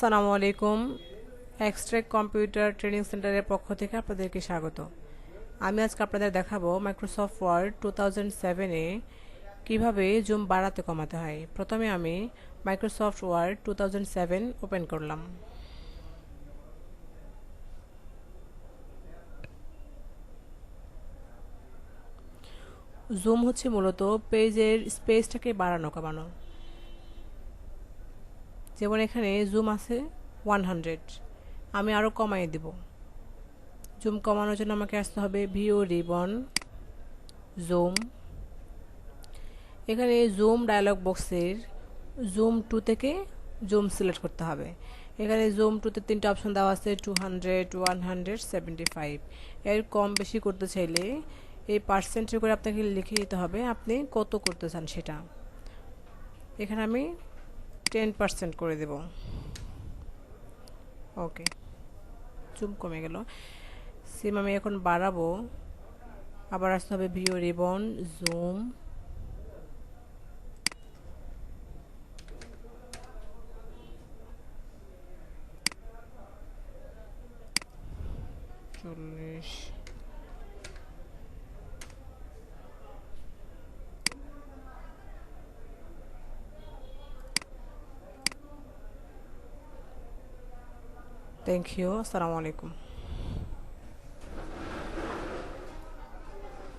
আসসালামু আলাইকুম। এক্সট্রেক computer training সেন্টারের পক্ষ থেকে আপনাদেরকে স্বাগত। আমি আজকে আপনাদের দেখাবো মাইক্রোসফট ওয়ার্ড টু থাউজেন্ড সেভেনে কীভাবে জুম বাড়াতে কমাতে হয়। প্রথমে আমি Microsoft Word two thousand seven open করলাম। জুম হচ্ছে মূলত পেজের স্পেসটাকে বাড়ানো কমানো। যেমন এখানে জুম আছে ওয়ান হান্ড্রেড আমি আরও কমাই দেব। জুম কমানোর জন্য আমাকে আসতে হবে ভিও রিবন জুম এখানে জুম ডায়ালগ বক্সের জুম টু থেকে জুম সিলেক্ট করতে হবে। এখানে জুম টুতে তিনটে অপশন দেওয়া আছে two hundred one hundred seventy five এর কম বেশি করতে চাইলে এই পার্সেন্টের করে আপনাকে লিখে দিতে হবে আপনি কত করতে চান সেটা। এখানে আমি টেন পার্সেন্ট করে দেব। ওকে চুপ কমে গেল। সিম আমি এখন বাড়াবো। আবার আসতে হবে ভিও রিবন জুম চল্লিশ। থ্যাংক ইউ আসসালামু আলাইকুম